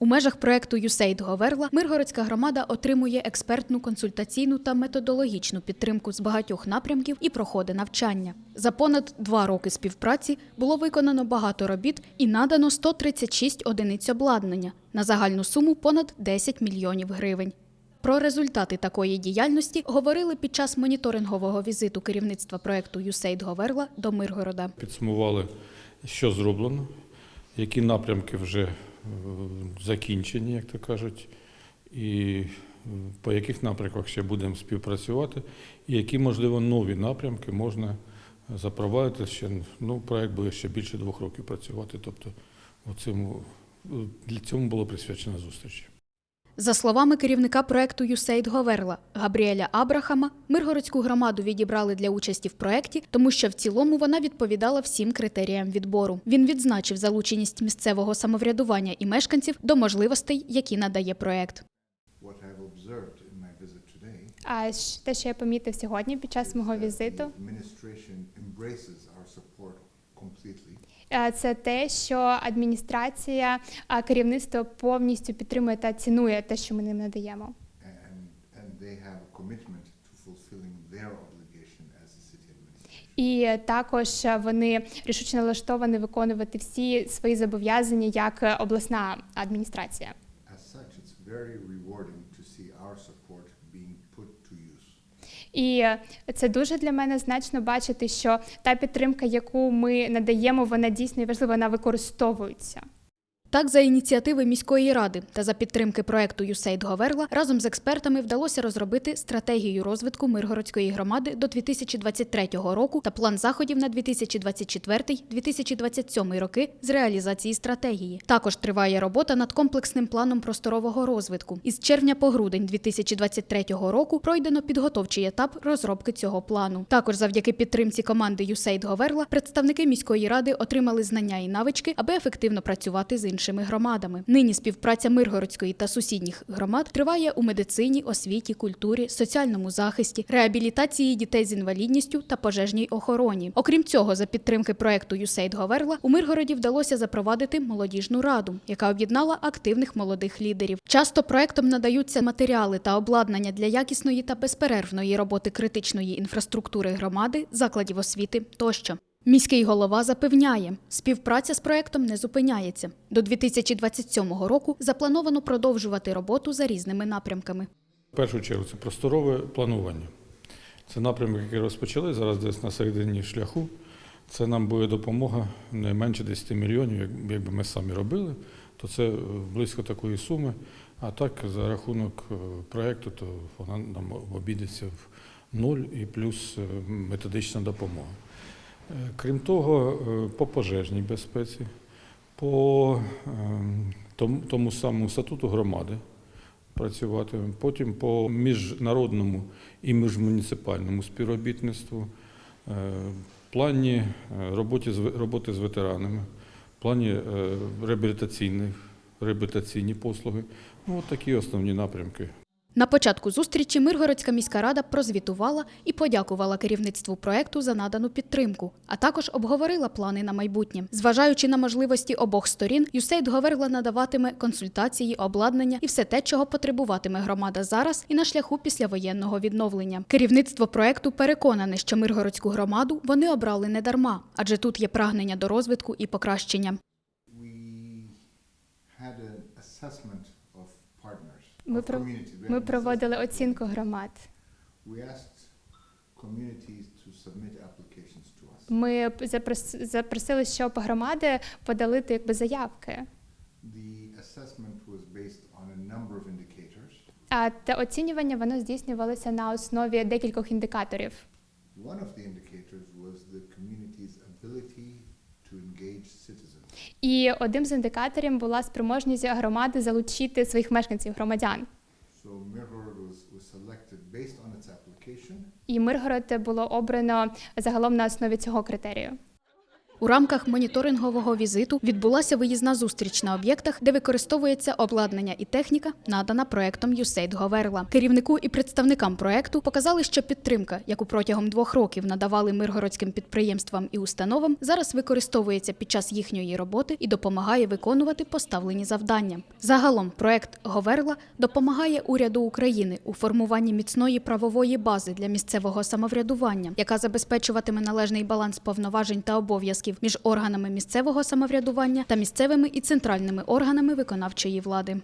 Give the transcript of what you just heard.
У межах проекту «ЮСЕЙД Говерла Миргородська громада отримує експертну, консультаційну та методологічну підтримку з багатьох напрямків і проходить навчання. За понад два роки співпраці було виконано багато робіт і надано 136 одиниць обладнання на загальну суму понад 10 мільйонів гривень. Про результати такої діяльності говорили під час моніторингового візиту керівництва проекту «ЮСЕЙД Говерла до Миргорода. Підсумували, що зроблено, які напрямки вже закінчені, як то кажуть, і е, по яких напрямках ще будемо співпрацювати, і які, можливо, нові напрямки можна запровадити ще. Ну, проект буде ще більше двох років працювати. Тобто, у цьому для цьому було присвячено зустріч. За словами керівника проекту «ЮСЕЙД Говерла Габріеля Абрахама, Миргородську громаду відібрали для участі в проекті, тому що в цілому вона відповідала всім критеріям відбору. Він відзначив залученість місцевого самоврядування і мешканців до можливостей, які надає проект. А те, що я помітив сьогодні під час мого візиту, е, це те, що адміністрація, керівництво повністю підтримує та цінує те, що ми ним надаємо. І також е, вони рішуче налаштовані виконувати всі свої зобов'язання як е, обласна адміністрація. As such, it's very rewarding І це дуже для мене значно бачити, що та підтримка, яку ми надаємо, вона дійсно важлива, вона використовується. Так, за ініціативи міської ради та за підтримки проекту «ЮСЕЙД Говерла разом з експертами вдалося розробити стратегію розвитку Миргородської громади до 2023 року та план заходів на 2024-2027 роки з реалізації стратегії. Також триває робота над комплексним планом просторового розвитку. Із червня по грудень 2023 року пройдено підготовчий етап розробки цього плану. Також завдяки підтримці команди «ЮСЕЙД Говерла представники міської ради отримали знання і навички, аби ефективно працювати з іншими громадами. Нині співпраця Миргородської та сусідніх громад триває у медицині, освіті, культурі, соціальному захисті, реабілітації дітей з інвалідністю та пожежній охороні. Окрім цього, за підтримки проекту «ЮСЕЙД Говерла у Миргороді вдалося запровадити молодіжну раду, яка об'єднала активних молодих лідерів. Часто проектом надаються матеріали та обладнання для якісної та безперервної роботи критичної інфраструктури громади, закладів освіти тощо. Міський голова запевняє, співпраця з проектом не зупиняється. До 2027 року заплановано продовжувати роботу за різними напрямками. В першу чергу це просторове планування. Це напрямок, який розпочали зараз десь на середині шляху. Це нам буде допомога не менше 10 мільйонів. Якби ми самі робили, то це е, близько такої суми. А так, за рахунок е, проєкту, то вона нам обійдеться в нуль і плюс е, методична допомога. Крім того, е, по пожежній безпеці, по ем, тому, самому статуту громади працювати, потім по міжнародному і міжмуніципальному співробітництву, е, плані е, роботи з, роботи з ветеранами, плані реабілітаційних, реабілітаційні послуги. Ну, от такі основні напрямки. На початку зустрічі Миргородська міська рада прозвітувала і подякувала керівництву проекту за надану підтримку, а також обговорила плани на майбутнє. Зважаючи на можливості обох сторін, Юсейд Говерла надаватиме консультації, обладнання і все те, чого потребуватиме громада зараз і на шляху післявоєнного відновлення. Керівництво проекту переконане, що Миргородську громаду вони обрали не дарма, адже тут є прагнення до розвитку і покращення. We had an assessment of partners, Ми про- Ми проводили оцінку громад. Ми запросили, щоб громади подали якби заявки. А те оцінювання воно здійснювалося на основі декількох індикаторів. One of the І одним з індикаторів була спроможність громади залучити своїх мешканців, громадян. І Миргород було обрано загалом на основі цього критерію. У рамках моніторингового візиту відбулася виїзна зустріч на об'єктах, де використовується обладнання і техніка, надана проектом USAID Говерла. Керівнику і представникам проекту показали, що підтримка, яку протягом двох років надавали миргородським підприємствам і установам, зараз використовується під час їхньої роботи і допомагає виконувати поставлені завдання. Загалом проект Говерла допомагає уряду України у формуванні міцної правової бази для місцевого самоврядування, яка забезпечуватиме належний баланс повноважень та обов'язків між органами місцевого самоврядування та місцевими і центральними органами виконавчої влади.